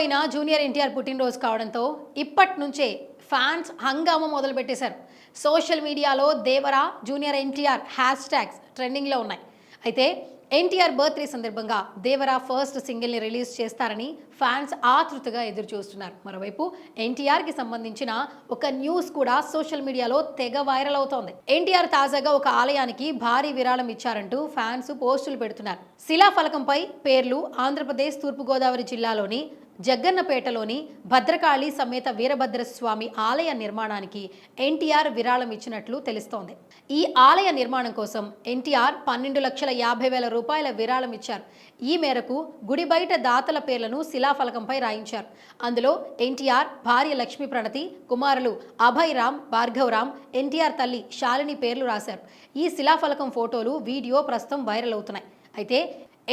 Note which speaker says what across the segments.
Speaker 1: అయిన జూనియర్ ఎన్టీఆర్ పుట్టినరోజు కావడంతో ఇప్పటి నుంచే ఫ్యాన్స్ హంగామా మొదలుపెట్టేశారు. సోషల్ మీడియాలో Devara junior NTR hashtags ట్రెండింగ్లో ఉన్నాయి. అయితే ఎన్టీఆర్ బర్త్డే సందర్భంగా దేవరా ఫస్ట్ సింగిల్ని రిలీజ్ చేస్తారని ఫ్యాన్స్ ఆతృతగా ఎదురు చూస్తున్నారు మరోవైపు ఎన్టీఆర్కి సంబంధించిన ఒక న్యూస్ కూడా సోషల్ మీడియాలో తెగ వైరల్ అవుతోంది. ఎన్టీఆర్ తాజాగా ఒక ఆలయానికి భారీ విరాళం ఇచ్చారంటూ ఫ్యాన్స్ పోస్టులు పెడుతున్నారు. శిలాఫలకంపై పేర్లు ఆంధ్రప్రదేశ్ తూర్పుగోదావరి జిల్లాలోని జగ్గన్నపేటలోని భద్రకాళి సమేత వీరభద్రస్వామి ఆలయ నిర్మాణానికి ఎన్టీఆర్ విరాళం ఇచ్చినట్లు తెలుస్తోంది. ఈ ఆలయ నిర్మాణం కోసం ఎన్టీఆర్ పన్నెండు లక్షల యాభై వేల రూపాయలు రూపాయల విరాళం ఇచ్చారు. ఈ మేరకు గుడి బయట దాతల పేర్లను శిలాఫలకంపై రాయించారు. అందులో ఎన్టీఆర్ భార్య లక్ష్మీ ప్రణతి కుమారులు అభయ్ రామ్ భార్గవ్ రామ్ ఎన్టీఆర్ తల్లి శాలిని పేర్లు రాశారు. ఈ శిలాఫలకం ఫోటోలు వీడియో ప్రస్తుతం వైరల్ అవుతున్నాయి. అయితే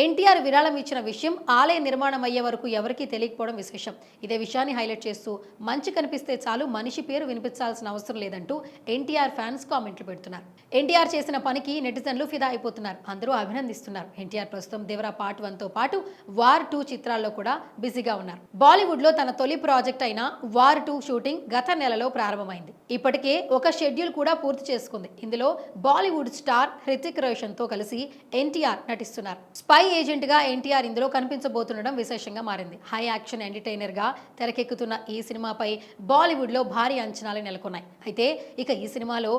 Speaker 1: ఎన్టీఆర్ విరాళం ఇచ్చిన విషయం ఆలయ నిర్మాణం అయ్యే వరకు ఎవరికీ తెలియకపోవడం విశేషం. ఇదే విషయాన్ని హైలైట్ చేస్తూ మంచి కనిపిస్తే చాలు మనిషి పేరు వినిపించాల్సిన అవసరం లేదంటూ ఎన్టీఆర్ ఫ్యాన్స్ కామెంట్లు పెడుతున్నారు. ఎన్టీఆర్ చేసిన పనికి నెటిజన్లు ఫిదా అయిపోతున్నారు. అందరూ అభినందిస్తున్నారు. ఎన్టీఆర్ ప్రస్తుతం దేవరా పార్ట్ వన్తో పాటు వార్ టూ చిత్రాల్లో కూడా బిజీగా ఉన్నారు. బాలీవుడ్లో తన తొలి ప్రాజెక్ట్ అయిన వార్ టూ షూటింగ్ గత నెలలో ప్రారంభమైంది. ఇప్పటికే ఒక షెడ్యూల్ కూడా పూర్తి చేసుకుంది. ఇందులో బాలీవుడ్ స్టార్ హృతిక్ రోషన్తో కలిసి ఎన్టీఆర్ నటిస్తున్నారు. స్పై ఏజెంట్గా ఎన్టీఆర్ ఇందులో కనిపించబోతుండడం విశేషంగా మారింది. హై యాక్షన్ ఎంటర్టైనర్గా తెరకెక్కుతున్న ఈ సినిమాపై బాలీవుడ్లో భారీ అంచనాలు నెలకొన్నాయి. అయితే ఇక ఈ సినిమాలో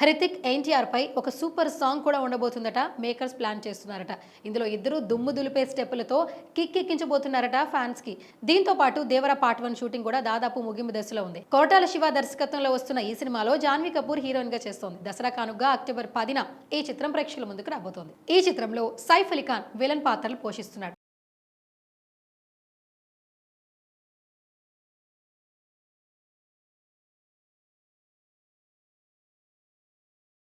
Speaker 1: హరితిక్ ఎన్టీఆర్ పై ఒక సూపర్ సాంగ్ కూడా ఉండబోతుందట మేకర్స్ ప్లాన్ చేస్తున్నారట. ఇందులో ఇద్దరు దుమ్ము దులిపే స్టెప్పులతో కిక్ ఎక్కించబోతున్నారట ఫ్యాన్స్కి దీంతో పాటు దేవర పార్ట్ వన్ షూటింగ్ కూడా దాదాపు ముగింపు దశలో ఉంది. కోటాల శివ దర్శకత్వంలో వస్తున్న ఈ సినిమాలో జాన్వీ కపూర్ హీరోయిన్గా చేస్తోంది. దసరా కానుగా అక్టోబర్ పదిన ఈ చిత్రం ప్రేక్షకుల ముందుకు రాబోతోంది. ఈ చిత్రంలో సైఫ్ అలీ ఖాన్ విలన్ పాత్రలు పోషిస్తున్నాడు.